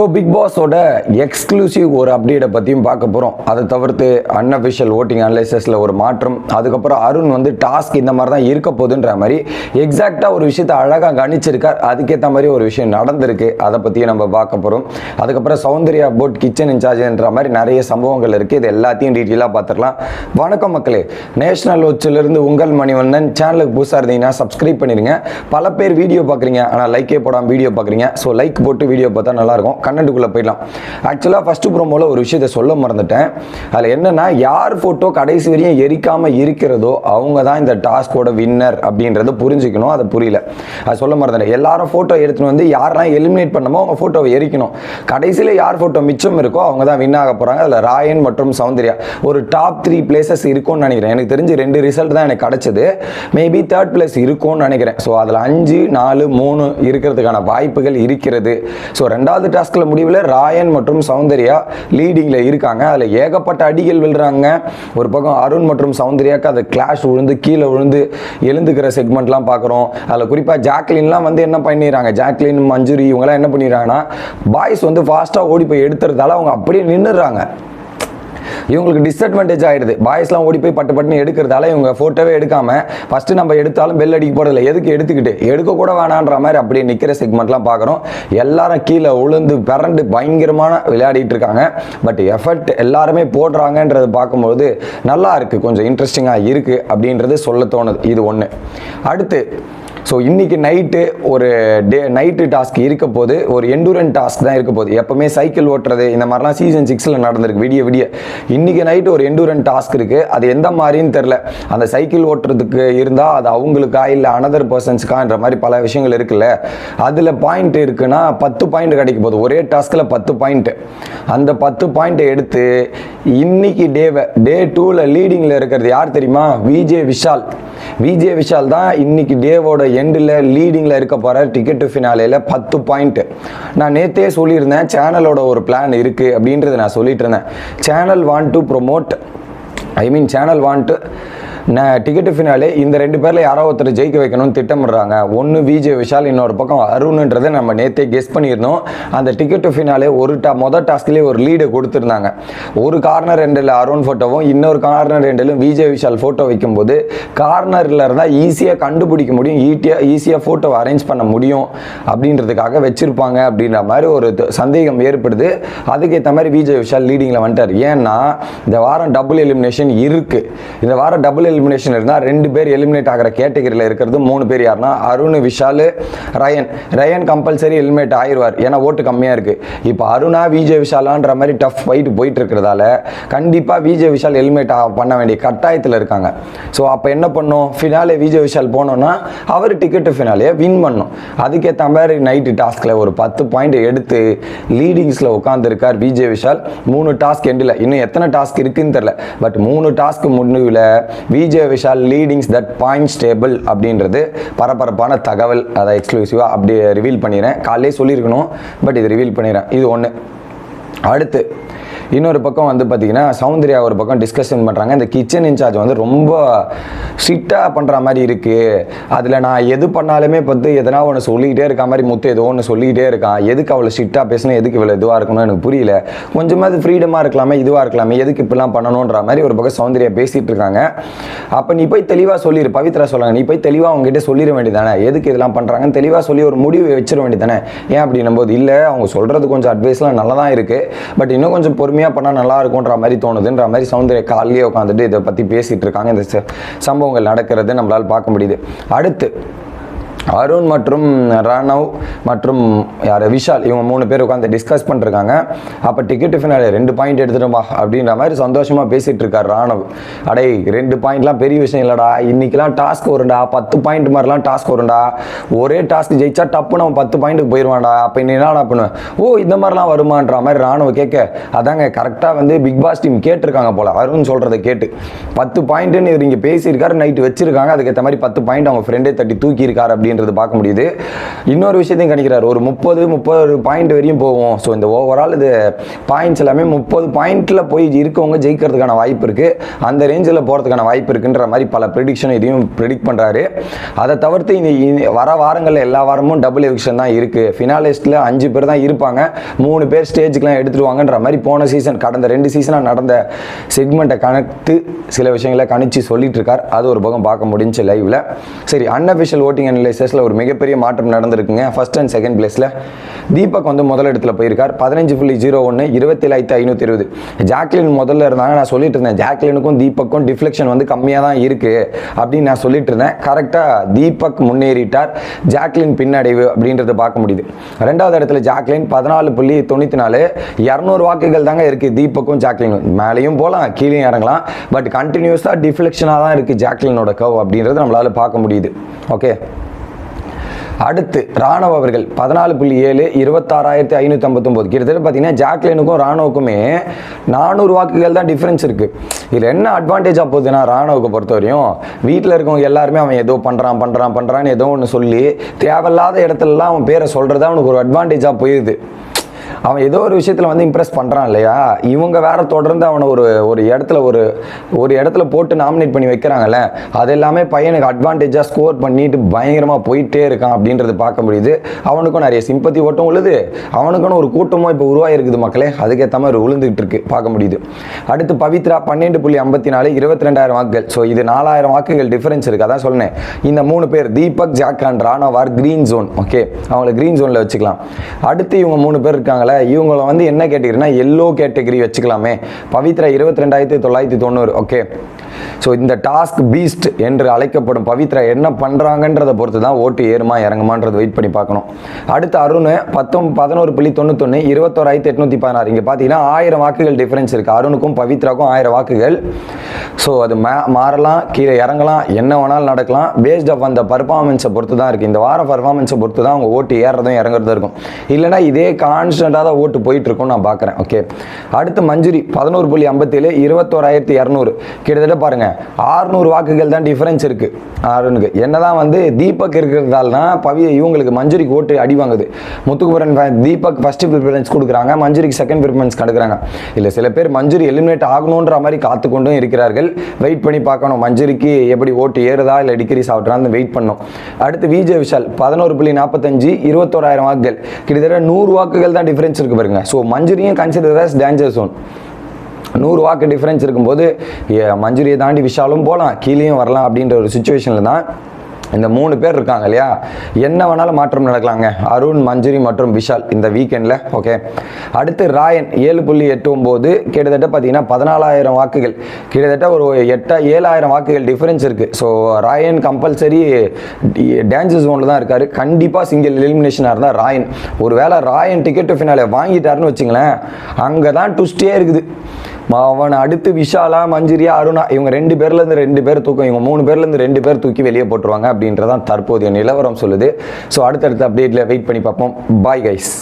So big பாஸோட exclusive ஒரு அப்டேட்டை பற்றியும் பார்க்க போகிறோம் அதை தவிர்த்து அன்அஃபிஷியல் ஓட்டிங் அனலைசஸில் ஒரு மாற்றம் அதுக்கப்புறம் அருண் வந்து டாஸ்க் இந்த மாதிரி தான் இருக்க போகுதுன்ற மாதிரி எக்ஸாக்டாக ஒரு விஷயத்தை அழகாக கணிச்சிருக்கார். அதுக்கேற்ற மாதிரி ஒரு விஷயம் நடந்திருக்கு. அதை பற்றியும் நம்ம பார்க்க போகிறோம் அதுக்கப்புறம் சௌந்தர்யா போட் கிச்சன் இன்சார்ஜ்ன்ற மாதிரி நிறைய சம்பவங்கள் இருக்குது இது எல்லாத்தையும் டீட்டெயிலாக பார்த்துக்கலாம் வணக்கம் மக்களே. நேஷனல் இருந்து உங்கள் மணிவண்ணன். சேனலுக்கு புதுசாக இருந்தீங்கன்னா சப்ஸ்கிரைப் பண்ணிடுங்க பல பேர் வீடியோ பார்க்குறீங்க. ஆனால் லைக்கே போடாமல் வீடியோ பார்க்குறீங்க. ஸோ லைக் போட்டு வீடியோ பார்த்தா நல்லாயிருக்கும் கண்டென்ட்டுக்குள்ளே போயிடலாம். ஆக்சுவலாக ஃபஸ்ட்டு ப்ரோமோவில் ஒரு விஷயத்தை சொல்ல மறந்துட்டேன். அதில் என்னென்னா யார் ஃபோட்டோ கடைசி வரையும் எரிக்காமல் இருக்கிறதோ அவங்க தான் இந்த டாஸ்கோட வின்னர் அப்படின்றத புரிஞ்சுக்கணும். அதை புரியல. அது சொல்ல மறந்துட்டேன். எல்லாரும் ஃபோட்டோ எடுத்துன்னு வந்து யாரெல்லாம் எலிமினேட் பண்ணமோ அவங்க ஃபோட்டோவை எரிக்கணும். கடைசியில் யார் ஃபோட்டோ மிச்சம் இருக்கோ அவங்க தான் வின் ஆக போகிறாங்க அதில் ராயன் மற்றும் சௌந்தர்யா. ஒரு டாப் த்ரீ பிளேசஸ் இருக்கும்னு நினைக்கிறேன். எனக்கு தெரிஞ்சு ரெண்டு ரிசல்ட் தான் எனக்கு கிடச்சிது. மேபி தேர்ட் பிளேஸ் இருக்கும்னு நினைக்கிறேன். ஸோ அதில் அஞ்சு நாலு மூணு இருக்கிறதுக்கான வாய்ப்புகள் இருக்கிறது. ஸோ ரெண்டாவது டாஸ்கில் முடிவில் ராயன் மற்றும் சௌந்தர்யா லீடிங்கில் இருக்காங்க. அதில் ஏகப்பட்ட அடிகள் விழுறாங்க. ஒரு பக்கம் அருண் மற்றும் சௌந்தர்யாக்கு அது கிளாஷ் விழுந்து கீழே விழுந்து எழுந்துக்கிற செக்மெண்ட்லாம் பார்க்குறோம் அதில் குறிப்பாக ஜாக்லின்லாம் வந்து என்ன பண்ணிடுறாங்க? ஜாக்லின் மஞ்சுரி இவங்கெல்லாம் என்ன பண்ணிடுறாங்கன்னா பாய்ஸ் வந்து ஃபாஸ்ட்டாக ஓடி போய் எடுத்துறதால அவங்க அப்படியே நின்றுடுறாங்க இவங்களுக்கு டிஸ்அட்வான்டேஜ் ஆகிடுது பாய்ஸ்லாம் ஓடி போய் பட்டு பட்டுன்னு எடுக்கிறதால இவங்க ஃபோட்டோவே எடுக்காம ஃபஸ்ட்டு நம்ம எடுத்தாலும் பெல் அடிக்க போகிறதில்ல எதுக்கு எடுத்துக்கிட்டு? எடுக்க கூட வேணான்ற மாதிரி அப்படியே நிற்கிற செக்மெண்ட்லாம் பார்க்குறோம். எல்லாரும் கீழே உளுந்து பிறண்டு பயங்கரமான விளையாடிட்டு இருக்காங்க. பட் எஃபர்ட் எல்லாருமே போடுறாங்கன்றது பார்க்கும்போது நல்லா இருக்குது கொஞ்சம் இன்ட்ரெஸ்டிங்காக இருக்குது அப்படின்றது சொல்ல தோணுது. இது ஒன்று அடுத்து ஸோ இன்றைக்கி நைட்டு ஒரு டே நைட்டு டாஸ்க் இருக்க போது ஒரு எண்டூரன் டாஸ்க் தான் இருக்க போகுது எப்போவுமே சைக்கிள் ஓட்டுறது இந்த மாதிரிலாம் சீசன் சிக்ஸில் நடந்திருக்கு விடிய விடிய. இன்றைக்கி நைட்டு ஒரு எண்டூரன் டாஸ்க் இருக்குது அது எந்த மாதிரின்னு தெரில அந்த சைக்கிள் ஓட்டுறதுக்கு இருந்தால் அது அவங்களுக்கா இல்லை அனதர் பர்சன்ஸ்க்கான்ற மாதிரி பல விஷயங்கள் இருக்குல்ல. அதில் பாயிண்ட் இருக்குன்னா பத்து பாயிண்ட் கிடைக்க போகுது. ஒரே டாஸ்கில் பத்து பாயிண்ட்டு அந்த பத்து பாயிண்ட்டை எடுத்து இன்னைக்கு டேவை டே டூவில் லீடிங்கில் இருக்கிறது யார் தெரியுமா? விஜே விஷால். விஜே விஷால் தான் இன்னைக்கு டேவோட எண்டில் லீடிங்கில் இருக்க போகிற டிக்கெட் ஃபினாலேயில் பத்து பாயிண்ட் நான் நேற்றே சொல்லியிருந்தேன் சேனலோட ஒரு பிளான் இருக்குது அப்படின்றத நான் சொல்லிட்டு இருந்தேன். Channel want to promote I mean channel want ticket finale இந்த ரெண்டு பேரில் யாரோ ஒருத்தர் ஜெயிக்க வைக்கணும்னு திட்டமிடுறாங்க. ஒன்று விஜய் விஷால் இன்னொரு பக்கம் அருண்ன்றதை நம்ம நேற்றே கெஸ் பண்ணியிருந்தோம். அந்த டிக்கெட்டு ஃபினாலே ஒரு டா மொதல் டாஸ்க்லேயே ஒரு லீடை கொடுத்துருந்தாங்க. ஒரு கார்னர் ரெண்டில் அருண் ஃபோட்டோவும் இன்னொரு கார்னர் ரெண்டிலும் விஜய் விஷால் ஃபோட்டோ வைக்கும்போது கார்னரில் இருந்தால் ஈஸியாக கண்டுபிடிக்க முடியும் ஈட்டியாக ஈஸியாக ஃபோட்டோ அரேஞ்ச் பண்ண முடியும் அப்படின்றதுக்காக வச்சுருப்பாங்க அப்படின்ற மாதிரி ஒரு சந்தேகம் ஏற்படுது. அதுக்கேற்ற மாதிரி விஜய் விஷால் லீடிங்கில் வந்துட்டார். ஏன்னா இந்த வாரம் டபுள் எலிமினேஷன் இருக்குது இந்த வாரம் டபுள் எலிமினேஷன் எலிமினேஷன் இருந்தால் ரெண்டு பேர் எலிமினேட் ஆகிற கேட்டகரியில் இருக்கிறது மூணு பேர் யாருன்னா அருண் விஷால் ரயன். ரயன் கம்பல்சரி எலிமினேட் ஆயிடுவார் ஏன்னா ஓட்டு கம்மியாக இருக்குது இப்போ அருணா விஜய் விஷாலான்ற மாதிரி டஃப் ஃபைட் போயிட்டு இருக்கிறதால கண்டிப்பாக விஜய் விஷால் எலிமினேட் பண்ண வேண்டிய கட்டாயத்தில் இருக்காங்க. ஸோ அப்போ என்ன பண்ணும்? ஃபினாலே விஜய் விஷால் போனோம்னா அவர் டிக்கெட்டு ஃபினாலே வின் பண்ணும். அதுக்கேற்ற மாதிரி நைட்டு டாஸ்கில் ஒரு பத்து பாயிண்ட் எடுத்து லீடிங்ஸில் உட்காந்துருக்கார் விஜய் விஷால். மூணு டாஸ்க் எண்டில் இன்னும் எத்தனை டாஸ்க் இருக்குன்னு தெரில பட் மூணு டாஸ்க் முடிவில் Vijay Vishal leadings that point stable அப்படின்றது பரபரப்பான தகவல் அதை எக்ஸ்க்ளூசிவாக அப்படி ரிவீல் பண்ணிடுறேன். காலையிலே சொல்லியிருக்கணும் பட் இது ரிவீல் பண்ணிடுறேன். இது ஒன்று அடுத்து இன்னொரு பக்கம் வந்து பார்த்தீங்கன்னா சௌந்தர்யா ஒரு பக்கம் டிஸ்கஷன் பண்ணுறாங்க இந்த கிச்சன் இன்சார்ஜ் வந்து ரொம்ப ஸ்ட்ரிக்டாக பண்ணுற மாதிரி இருக்குது அதில் நான் எது பண்ணாலுமே பார்த்து எதனா ஒன்று சொல்லிக்கிட்டே இருக்க மாதிரி முத்து ஏதோ ஒன்று சொல்லிக்கிட்டே இருக்கான் எதுக்கு அவ்வளோ ஸ்ட்ரிக்டாக பேசணும் எதுக்கு இவ்வளோ இதுவாக இருக்கணும் எனக்கு புரியல. கொஞ்சமாவது ஃப்ரீடமாக இருக்கலாமே இதுவாக இருக்கலாமே எதுக்கு இப்படிலாம் பண்ணணுன்ற மாதிரி ஒரு பக்கம் சௌந்தர்யா பேசிகிட்டு இருக்காங்க. அப்போ நீ போய் தெளிவாக சொல்லிடு பவித்ரா சொல்லுங்க நீ போய் தெளிவாக அவங்ககிட்ட சொல்லிட வேண்டியதானே எதுக்கு இதெல்லாம் பண்ணுறாங்கன்னு தெளிவாக சொல்லி ஒரு முடிவு வச்சிட வேண்டியதானே ஏன் அப்படின்னும் போது இல்லை அவங்க சொல்கிறது கொஞ்சம் அட்வைஸ்லாம் நல்லா தான் இருக்குது பட் இன்னும் கொஞ்சம் பொறுமையாக பண்ணால் நல்லா இருக்கும்ன்ற மாதிரி தோணுதுன்ற மாதிரி சௌந்தர்யா காலையிலே உட்காந்துட்டு இதை பற்றி பேசிகிட்டு இருக்காங்க. இந்த சம்பவங்கள் நடக்கிறது நம்மளால் பார்க்க முடியுது. அடுத்து அருண் மற்றும் ராணவ் மற்றும் யார் விஷால் இவங்க மூணு பேர் உட்காந்து டிஸ்கஸ் பண்ணிருக்காங்க. அப்போ டிக்கெட் ஃபினாலே ரெண்டு பாயிண்ட் எடுத்துட்டோம்பா அப்படின்ற மாதிரி சந்தோஷமாக பேசிகிட்டு இருக்கார் ராணவ். அடே ரெண்டு பாயிண்ட்லாம் பெரிய விஷயம் இல்லைடா. இன்றைக்கெலாம் டாஸ்க் வரும்டா பத்து பாயிண்ட் மாதிரிலாம் டாஸ்க் வரும்டா ஒரே டாஸ்க் ஜெயிச்சா டப்பு நம்ம பத்து பாயிண்ட்டுக்கு போயிடுவான்டா அப்போ இன்னும் என்னடா பண்ணுவேன் ஓ இந்த மாதிரிலாம் வருமான்ற மாதிரி ராணுவ கேட்க அதாங்க கரெக்டாக வந்து பிக் பாஸ் டீம் கேட்டிருக்காங்க போல். அருண் சொல்கிறத கேட்டு. பத்து பாயிண்ட்டுன்னு இவர் இங்கே பேசியிருக்காரு நைட்டு வச்சிருக்காங்க. அதுக்கேற்ற மாதிரி பத்து பாயிண்ட் அவங்க ஃப்ரெண்டே தட்டி தூக்கியிருக்காரு அப்படின்னு அப்படிங்கிறது பார்க்க முடியுது. இன்னொரு விஷயத்தையும் கணிக்கிறார். ஒரு முப்பது முப்பது பாயிண்ட் வரையும் போகும். ஸோ இந்த ஓவரால் இது பாயிண்ட்ஸ் எல்லாமே முப்பது பாயிண்ட்டில் போய் இருக்கவங்க ஜெயிக்கிறதுக்கான வாய்ப்பு இருக்குது அந்த ரேஞ்சில் போகிறதுக்கான வாய்ப்பு இருக்குன்ற மாதிரி பல ப்ரிடிக்ஷன் இதையும் ப்ரிடிக்ட் பண்ணுறாரு அதை தவிர்த்து இனி வர வாரங்களில் எல்லா வாரமும் டபுள் எவிக்ஷன் தான் இருக்குது ஃபினாலிஸ்ட்டில் அஞ்சு பேர் தான் இருப்பாங்க. மூணு பேர் ஸ்டேஜுக்கெலாம் எடுத்துருவாங்கன்ற மாதிரி போன சீசன் கடந்த ரெண்டு சீசனாக நடந்த செக்மெண்ட்டை கணக்கு சில விஷயங்களை கணிச்சு சொல்லிட்டு இருக்கார். அது ஒரு பக்கம் பார்க்க முடிஞ்சு லைவ்ல சரி அன்அஃபிஷியல் ஓட்டிங் அனலைசஸில் ஒரு மிகப்பெரிய மாற்றம் நடந்திருக்குங்க. ஃபர்ஸ்ட் அண்ட் செகண்ட் பிளேஸில் தீபக் வந்து முதல் இடத்துல போயிருக்கார். பதினஞ்சு புள்ளி ஜீரோ ஒன்று இருபத்தேழாயிரத்து ஐநூற்றி இருபது. ஜாக்லின் முதல்ல இருந்தாங்க. நான் சொல்லிட்டு இருந்தேன் ஜாக்லினுக்கும் தீபக்கும் டிஃப்ளெக்ஷன் வந்து கம்மியாக தான் இருக்குது அப்படின்னு நான் சொல்லிட்டு இருந்தேன். கரெக்டாக தீபக் முன்னேறிட்டார். ஜாக்லின் பின்னடைவு அப்படின்றத பார்க்க முடியுது. ரெண்டாவது இடத்துல ஜாக்லின் பதினாலு புள்ளி தொண்ணூற்றி நாலு. இரநூறு வாக்குகள் தாங்க இருக்குது தீபக்கும் ஜாக்லினும். மேலேயும் போகலாம் கீழே இறங்கலாம். பட் கண்டினியூஸாக டிஃப்ளெக்ஷனாக தான் இருக்குது ஜாக்லினோட கவ் அப்படின்றது நம்மளால பார்க்க முடியுது. ஓகே அடுத்து ராணுவ அவர்கள் பதினாலு புள்ளி ஏழு இருபத்தாறாயிரத்தி ஐநூற்றி ஐம்பத்தொம்போது கிட்டத்தட்ட பார்த்தீங்கன்னா ஜாக்லினுக்கும் ராணுவுக்குமே நானூறு வாக்குகள் தான் டிஃப்ரென்ஸ் இருக்குது இதில் என்ன அட்வான்டேஜாக போகுதுன்னா ராணுவுக்கு பொறுத்தவரையும் வீட்டில் இருக்கவங்க எல்லாருமே அவன் ஏதோ பண்ணுறான் பண்ணுறான் பண்ணுறான்னு ஏதோ ஒன்று சொல்லி தேவையில்லாத இடத்துலலாம் அவன் பேரை சொல்கிறது அவனுக்கு ஒரு அட்வான்டேஜாக போயிடுது அவன் ஏதோ ஒரு விஷயத்தில் வந்து இம்ப்ரெஸ் பண்ணுறான் இல்லையா? இவங்க வேற தொடர்ந்து அவனை ஒரு ஒரு இடத்துல ஒரு ஒரு இடத்துல போட்டு நாமினேட் பண்ணி வைக்கிறாங்கல்ல அது எல்லாமே பையனுக்கு அட்வான்டேஜாக ஸ்கோர் பண்ணிட்டு பயங்கரமாக போயிட்டே இருக்கான் அப்படின்றது பார்க்க முடியுது. அவனுக்கும் நிறைய சிம்பத்தி ஓட்டம் உழுது அவனுக்குன்னு ஒரு கூட்டமும் இப்போ உருவாயிருக்குது மக்களே. அதுக்கேற்ற மாதிரி விழுந்துகிட்டு இருக்கு பார்க்க முடியுது. அடுத்து பவித்ரா பன்னெண்டு புள்ளி ஐம்பத்தி நாலு இருபத்தி ரெண்டாயிரம் வாக்குகள். ஸோ இது நாலாயிரம் வாக்குகள் டிஃபரன்ஸ் இருக்கு. அதான் சொன்னேன் இந்த மூணு பேர் தீபக் ஜாக்கான் ராணவார் கிரீன் ஜோன் ஓகே அவங்கள கிரீன் ஜோனில் வச்சுக்கலாம். அடுத்து இவங்க மூணு பேர் இருக்காங்களே இவங்கள வந்து என்ன கேட்டகிரினா எல்லோ கேட்டகிரி வச்சுக்கலாமே. பவித்ரா இருபத்தி ரெண்டாயிரத்தி தொள்ளாயிரத்தி தொண்ணூறு ஓகே ஸோ இந்த டாஸ்க் பீஸ்ட் என்று அழைக்கப்படும் பவித்ரா என்ன பண்ணுறாங்கன்றதை பொறுத்து தான் ஓட்டு ஏறுமா இறங்குமான்றது வெயிட் பண்ணி பார்க்கணும். அடுத்து அருண் பத்தொம் பதினோரு புள்ளி தொண்ணூத்தொன்று இருபத்தோராயிரத்தி எட்நூற்றி பதினாறு. இங்கே பார்த்தீங்கன்னா ஆயிரம் வாக்குகள் டிஃப்ரென்ஸ் இருக்குது அருணுக்கும் பவித்ராக்கும் ஆயிரம் வாக்குகள். ஸோ அது மா மாறலாம் கீழே இறங்கலாம் என்ன வேணாலும் நடக்கலாம். பேஸ்ட் ஆஃப் அந்த பர்ஃபார்மன்ஸை பொறுத்து தான் இருக்குது இந்த வார பர்ஃபார்மன்ஸை பொறுத்து தான் அவங்க ஓட்டு ஏறுறதும் இறங்குறதும் இருக்கும். இல்லைனா இதே கான்ஸ்டண்ட்டாக தான் ஓட்டு போயிட்டு இருக்கும்னு நான் பார்க்குறேன் ஓகே அடுத்து மஞ்சுரி பதினோரு புள்ளி ஐம்பத்தேழு இருபத்தோராயிரத்தி இரநூறு. கிட்டத்தட்ட பாருங்க. ஆறுநூறு வாக்குகள் தான் டிஃபரன்ஸ் இருக்கு. அருணுக்கு என்னதான் வந்து தீபக் இருக்கிறதால்னா பவி இவங்களுக்கு மஞ்சுரிக்கு ஓட்டு அடி வாங்குது. முத்துக்குமரன் தீபக் ஃபர்ஸ்ட் ப்ரிஃபரன்ஸ் கொடுக்குறாங்க. மஞ்சுரிக்கு செகண்ட் ப்ரிஃபரன்ஸ் கடுக்குறாங்க. இல்லை சில பேர் மஞ்சுரி எலிமினேட் ஆகணுன்ற மாதிரி காத்துக்கொண்டும் இருக்கிறார்கள். வெயிட் பண்ணி பார்க்கணும். மஞ்சுரிக்கு எப்படி ஓட்டு ஏறுதா இல்லை டிகிரிஸ் ஆகுறான்னு வெயிட் பண்ணணும். அடுத்து விஜய் விஷால் பதினோரு புள்ளி நாற்பத்தஞ்சு இருபத்தோராயிரம் வாக்குகள். கிட்டத்தட்ட நூறு வாக்குகள் தான் டிஃபரன்ஸ் இருக்கு பாருங்க. ஸோ மஞ்சுரியும் கன்சிடர் as டேஞ்சர் ஜோன் நூறு வாக்கு டிஃப்ரென்ஸ் இருக்கும்போது மஞ்சுரியை தாண்டி விஷாலும் போகலாம் கீழேயும் வரலாம் அப்படின்ற ஒரு சுச்சுவேஷனில் தான் இந்த மூணு பேர் இருக்காங்க இல்லையா? என்ன வேணாலும் மாற்றம் நடக்கலாங்க. அருண் மஞ்சுரி மற்றும் விஷால் இந்த வீக்கெண்டில் ஓகே அடுத்து ராயன் ஏழு புள்ளி எட்டு ஒம்போது கிட்டத்தட்ட பார்த்தீங்கன்னா பதினாலாயிரம் வாக்குகள். கிட்டத்தட்ட ஒரு எட்டா ஏழாயிரம் வாக்குகள் டிஃப்ரென்ஸ் இருக்குது ஸோ ராயன் கம்பல்சரி டேஞ்சர் ஜோனில் தான் இருக்கார். கண்டிப்பாக சிங்கிள் எலிமினேஷனாக இருந்தால் ராயன். ஒரு வேளை ராயன் டிக்கெட் ஃபினாலே வாங்கிட்டாருன்னு வச்சுங்களேன் அங்கே தான் ட்விஸ்டே இருக்குது. அவன் அடுத்து விஷாலா மஞ்சிரியா அருணா இவங்க ரெண்டு பேர்லேருந்து ரெண்டு பேர் தூக்கம் இவங்க மூணு பேர்லேருந்து ரெண்டு பேர் தூக்கி வெளியே போட்டுருவாங்க அப்படின்றதான் தற்போதைய நிலவரம் சொல்லுது. ஸோ அடுத்தடுத்த அப்டேட்டில் வெயிட் பண்ணி பார்ப்போம். Bye guys